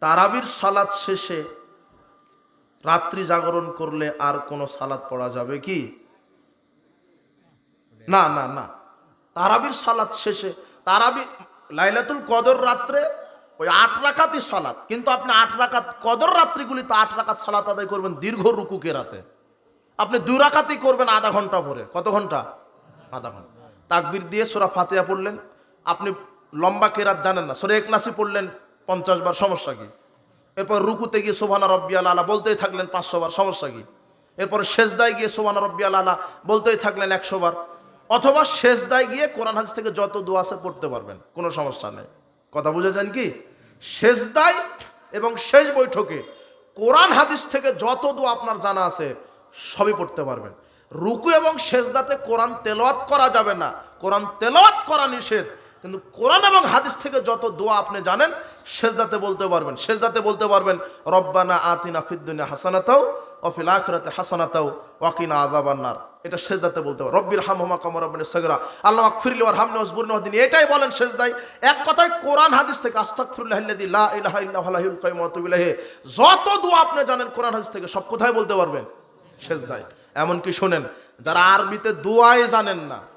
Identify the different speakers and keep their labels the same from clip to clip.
Speaker 1: তারাবির সালাত শেষে রাত্রি জাগরণ করলে আর কোনো সালাত পড়া যাবে কি? না না না। তারাবির সালাত শেষে, তারাবি লাইলাতুল কদর রাত্রে ওই আট রাকাতই সালাত। কিন্তু আপনি আট রাকাত কদর রাত্রিগুলিতে আট রাকাত সালাত আদায় করবেন দীর্ঘ রুকুকে রাতে? আপনি দু রাকাতই করবেন আধা ঘণ্টা ভরে। কত ঘণ্টা? আধা ঘণ্টা। তাকবির দিয়ে সোরা ফাতিহা পড়লেন। আপনি লম্বা কেরাত জানেন না। সোরে একনাসি পড়লেন পঞ্চাশ বার সমস্যা কি? এরপর রুকুতে গিয়ে সোভানা রব্বিয়াল আলা বলতেই থাকলেন পাঁচশো বার সমস্যা কি? এরপর শেষদায় গিয়ে সোভানা রব্বিয়াল আলা বলতেই থাকলেন একশো বার। অথবা শেষদায় গিয়ে কোরআন হাদিস থেকে যত দোয়া আছে পড়তে পারবেন, কোনো সমস্যা নেই। কথা বুঝেছেন কি? শেষদায় এবং শেষ বৈঠকে কোরআন হাদিস থেকে যত দোয়া আপনার জানা আছে, সবই পড়তে পারবেন। রুকু এবং শেষদাতে কোরআন তেলাওয়াত করা যাবে না। কোরআন তেলাওয়াত করা নিষেধ। কিন্তু কোরআন এবং হাদিস থেকে যত দোয়া আপনি জানেন শেষদাতে বলতে পারবেন। শেষদাতে বলতে পারবেন, রব্বানা আতিনা ফিদ্দুনিয়া হাসানাতাও অফিল আখরাতে হাসানাতাও ওয়াকিনা আযাবান্নার এটা সেজদাতে বলতে পারবেন। রব্বির হামহুমা কামা রব্বিনা সগরা। আল্লাহ মাগফিরলি ওয়ার হামনি ওয়াসবুরনি ওয়াহদিনি। এটাই বলেন সেজদায়। এক কথায় কোরআন, হাদিস থেকে আস্তাগফিরুল্লাহিল্লাযী লা ইলাহা ইল্লা হুয়াল হাইয়ুল কাইয়ুম ওয়া যত দোয়া আপনি জানেন কোরআন, হাদিস থেকে সব কোথায় বলতে পারবেন? সেজদায়। এমনকি শোনেন, যারা আরবিতে দোয়াই জানেন না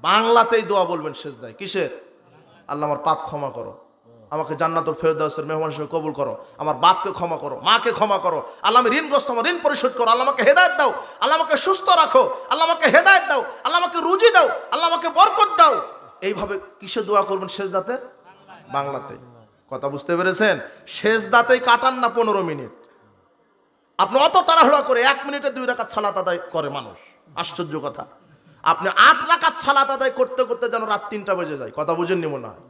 Speaker 1: বাংলাতেই দোয়া বলবেন শেষ সেজদায়। কিসের? আল্লাহ আমার পাপ ক্ষমা করো। আমাকে জান্নাতুল ফেরদাউসের মেহমান হিসেবে কবুল করো। আমার বাপকে ক্ষমা করো, মাকে ক্ষমা করো। আল্লাহ আমি ঋণগ্রস্ত, আমার ঋণ পরিশোধ করো। আল্লাহ আমাকে হেদায়ত দাও। আল্লাহ আমাকে সুস্থ রাখো। আল্লাহ আমাকে হেদায়ত দাও। আল্লাহ আমাকে রুজি দাও। আল্লাহ আমাকে বরকত দাও। এইভাবে কিসে দোয়া করবেন শেষ দাতে বাংলাতে কথা বুঝতে পেরেছেন? শেষ দাতেই কাটান না পনেরো মিনিট। আপনি অত তাড়াহুড়া করে এক মিনিটে দুই রাকাত সালাত আদায় করে মানুষ। আশ্চর্য কথা। আপনি আট রাকাত ছালাত আদায় করতে করতে যেন রাত তিনটা বেজে যায়। কথা বুঝেননি মনে হয়?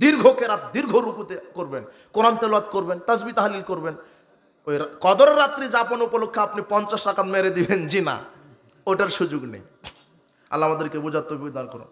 Speaker 1: দীর্ঘ কেরাত, দীর্ঘ রুকুতে করবেন। কোরআন তেলত করবেন তাজবি তাহলিল করবেন। ওই কদর রাত্রি যাপন উপলক্ষে আপনি পঞ্চাশ টাকা মেরে দিবেন। জি না, ওটার সুযোগ নেই। আল্লাহ আমাদেরকে বোঝার তো দান করুন।